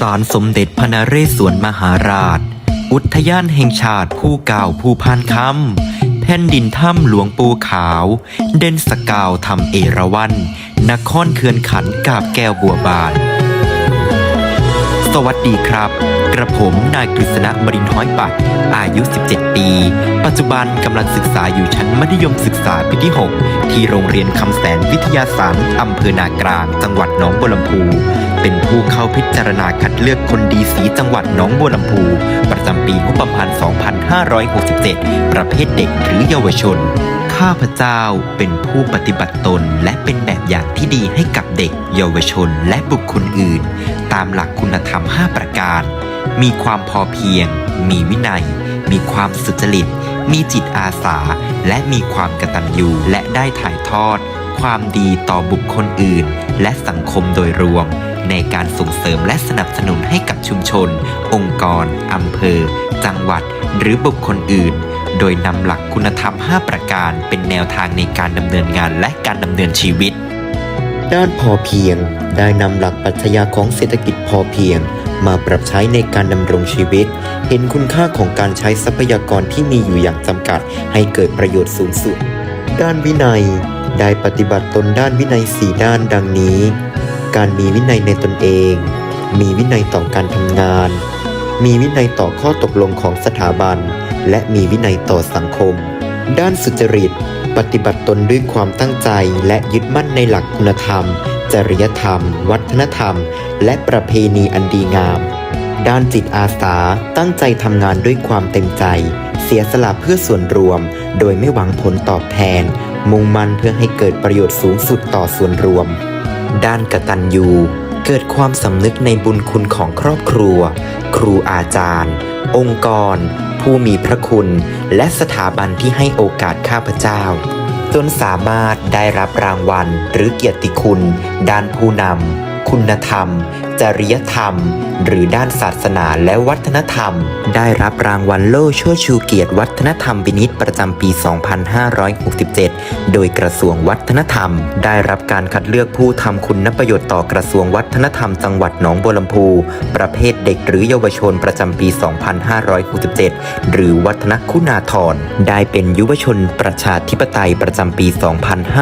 ศาลสมเด็จพระนเรศวรมหาราช อุทยานแห่งชาติผู้เก่าผู้พานคำแผ่นดินถ้ำหลวงปูขาว เด่นสกาวทำเอราวัน นครเขื่อนขันกาบแก้วบัวบาน สวัสดีครับ กระผมนายกฤษณะบรินห้อยปัดอายุ 17 ปี ปัจจุบันกำลังศึกษาอยู่ชั้นมัธยมศึกษาปีที่ 6 ที่โรงเรียนคำแสนวิทยาศาสตร์อำเภอนากลาง จังหวัดหนองบัวลำพู เป็นผู้เข้าพิจารณาคัดเลือกคนดีสีจังหวัดหนองบัวลำพู ประจำปีงบประมาณ 2567 ประเภทเด็กหรือเยาวชน ข้าพเจ้าเป็นผู้ปฏิบัติตนและเป็นแบบอย่างที่ดีให้กับเด็ก เยาวชนและบุคคลอื่น ตามหลักคุณธรรม 5 ประการ มีความพอเพียง มีวินัย มีความสุจริต มีจิตอาสา และมีความกตัญญูและได้ถ่ายทอดความดีต่อบุคคลอื่น และสังคมโดยรวม ในการส่งเสริมและสนับสนุนให้กับชุมชน องค์กรอำเภอ จังหวัด หรือบุคคลอื่น โดยนำหลักคุณธรรม 5 ประการเป็นแนวทางในการดำเนินงานและการดำเนินชีวิต ด้านพอเพียง ได้นำหลักปรัชญาของเศรษฐกิจพอเพียง มาปรับใช้ในการดำรงชีวิต เห็นคุณค่าของการใช้ทรัพยากรที่มีอยู่อย่างจำกัด ให้เกิดประโยชน์สูงสุด ด้านวินัย ได้ปฏิบัติตนด้านวินัยสี่ด้านดังนี้ การมีวินัยในตนเอง มีวินัยต่อการทำงาน มีวินัยต่อข้อตกลงของสถาบัน และมีวินัยต่อสังคม ด้านสุจริต ปฏิบัติตนด้วยความตั้งใจและยึดมั่นในหลักคุณธรรม จริยธรรม วัฒนธรรม และประเพณีอันดีงาม ด้านจิตอาสาตั้งใจทำงานด้วยความเต็มใจ เสียสละเพื่อส่วนรวม โดยไม่หวังผลตอบแทน มุ่งมั่นเพื่อให้เกิดประโยชน์สูงสุดต่อส่วนรวม ด้านกตัญญูเกิดความสำนึกในบุญคุณของครอบครัว ครูอาจารย์ องค์กร ผู้มีพระคุณ และสถาบันที่ให้โอกาสข้าพเจ้า จนสามารถได้รับรางวัลหรือเกียรติคุณ ด้านผู้นำคุณธรรม จริยธรรม หรือด้านศาสนาและวัฒนธรรม ได้รับรางวัลโล่ชั่วชูเกียรติวัฒนธรรมวินิตประจำปี 2567 โดยกระทรวงวัฒนธรรม ได้รับการคัดเลือกผู้ทำคุณประโยชน์ต่อกระทรวงวัฒนธรรมจังหวัดหนองบัวลำพู ประเภทเด็กหรือเยาวชนประจำปี 2567 หรือวัฒนคุณาธรได้เป็นยุวชนประชาธิปไตยประจำปี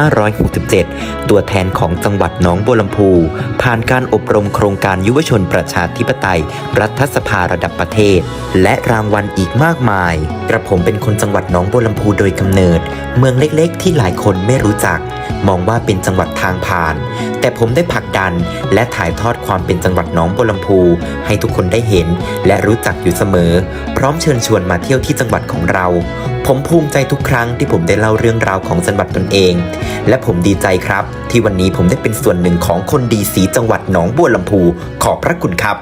2567 ตัวแทนของจังหวัดหนองบัวลำพู ผ่านการอบรมโครงการยุวชนประชาธิปไตย รัฐสภาระดับประเทศ และรางวัลอีกมากมาย กระผมเป็นคนจังหวัดหนองบัวลำพูโดยกำเนิด เมืองเล็กๆ ที่หลายคนไม่รู้จัก มองว่าเป็นจังหวัดทางผ่าน แต่ผมได้ผลักดันและถ่ายทอดความเป็นจังหวัดหนองบัวลำพู ให้ทุกคนได้เห็นและรู้จักอยู่เสมอ พร้อมเชิญชวนมาเที่ยวที่จังหวัดของเรา ผมภูมิใจทุกครั้งที่ผมได้เล่าเรื่องราวของจังหวัดตนเอง และผมดีใจครับ ที่วันนี้ผมได้เป็นส่วนหนึ่งของคนดีสีจังหวัดหนองบัวลำพู ขอบพระคุณครับ